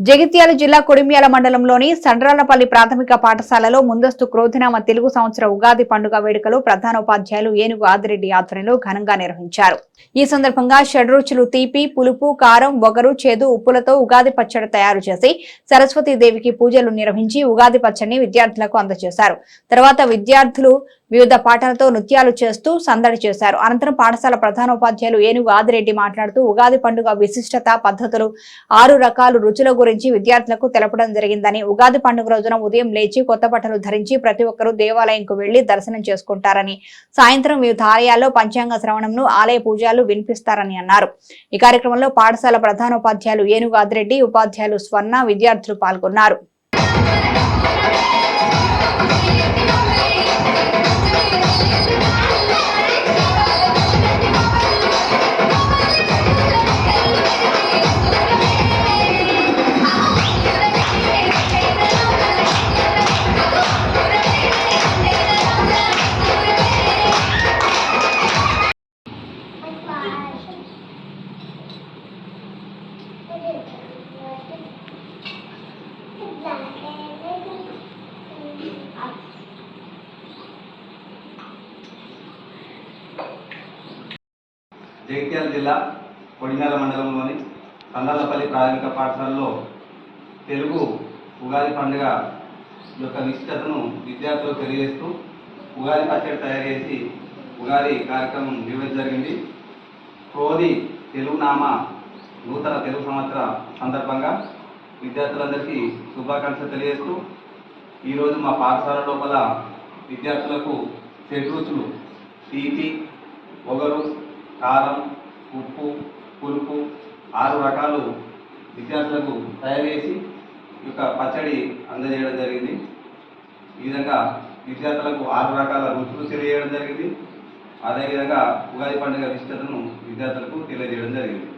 జగిత్యాల జిల్లా కొడిమ్యాల మండలంలోని సండ్రాలపల్లి ప్రాథమిక పాఠశాలలో ముందస్తు క్రోధినామ తెలుగు సంవత్సర ఉగాది పండుగ వేడుకలు ప్రధానోపాధ్యాయులు ఏనుగు ఆదిరెడ్డి ఆధ్వర్యంలో ఘనంగా నిర్వహించారు. ఈ సందర్భంగా షడ్రుచులు తీపి పులుపు కారం బొగరు చేదు ఉప్పులతో ఉగాది పచ్చడి తయారు చేసి సరస్వతీదేవికి పూజలు నిర్వహించి ఉగాది పచ్చడిని విద్యార్థులకు అందజేశారు. తర్వాత విద్యార్థులు వివిధ పాటలతో నృత్యాలు చేస్తూ సందడి చేశారు. అనంతరం పాఠశాల ప్రధానోపాధ్యాయులు ఏనుగు ఆదిరెడ్డి మాట్లాడుతూ ఉగాది పండుగ విశిష్టత పద్ధతులు ఆరు రకాల రుచుల గురించి విద్యార్థులకు తెలపడం జరిగిందని ఉగాది పండుగ రోజున ఉదయం లేచి కొత్త బట్టలు ధరించి ప్రతి ఒక్కరూ దేవాలయంకు వెళ్ళి దర్శనం చేసుకుంటారని సాయంత్రం వివిధ ఆలయాల్లో పంచాంగ శ్రవణంను ఆలయ పూజలు వినిపిస్తారని అన్నారు. ఈ కార్యక్రమంలో పాఠశాల ప్రధానోపాధ్యాయులు ఏనుగు ఆదిరెడ్డి ఉపాధ్యాయులు స్వర్ణ విద్యార్థులు పాల్గొన్నారు. జగిత్యాల జిల్లా కొడిమేల మండలంలోని కందాలపల్లి ప్రాథమిక పాఠశాలలో తెలుగు ఉగాది పండుగ యొక్క నిశ్చితను విద్యార్థులకు తెలియజేస్తూ ఉగాది పచ్చడి తయారు చేసి ఉగాది కార్యక్రమం నిర్వహించ జరిగింది. క్రోధి తెలుగు నామ నూతన తెలుగు సంవత్సర సందర్భంగా విద్యార్థులందరికీ శుభాకాంక్షలు తెలియజేస్తూ ఈరోజు మా పాఠశాల లోపల విద్యార్థులకు షడ్రుచులు తీపి ఒగరు కారం ఉప్పు పులుపు ఆరు రకాలు విద్యార్థులకు తయారు చేసి ఈ యొక్క పచ్చడి అందజేయడం జరిగింది. ఈ విధంగా విద్యార్థులకు ఆరు రకాల రుచులు తెలియజేయడం జరిగింది. అదేవిధంగా ఉగాది పండుగ విస్తరణను విద్యార్థులకు తెలియజేయడం జరిగింది.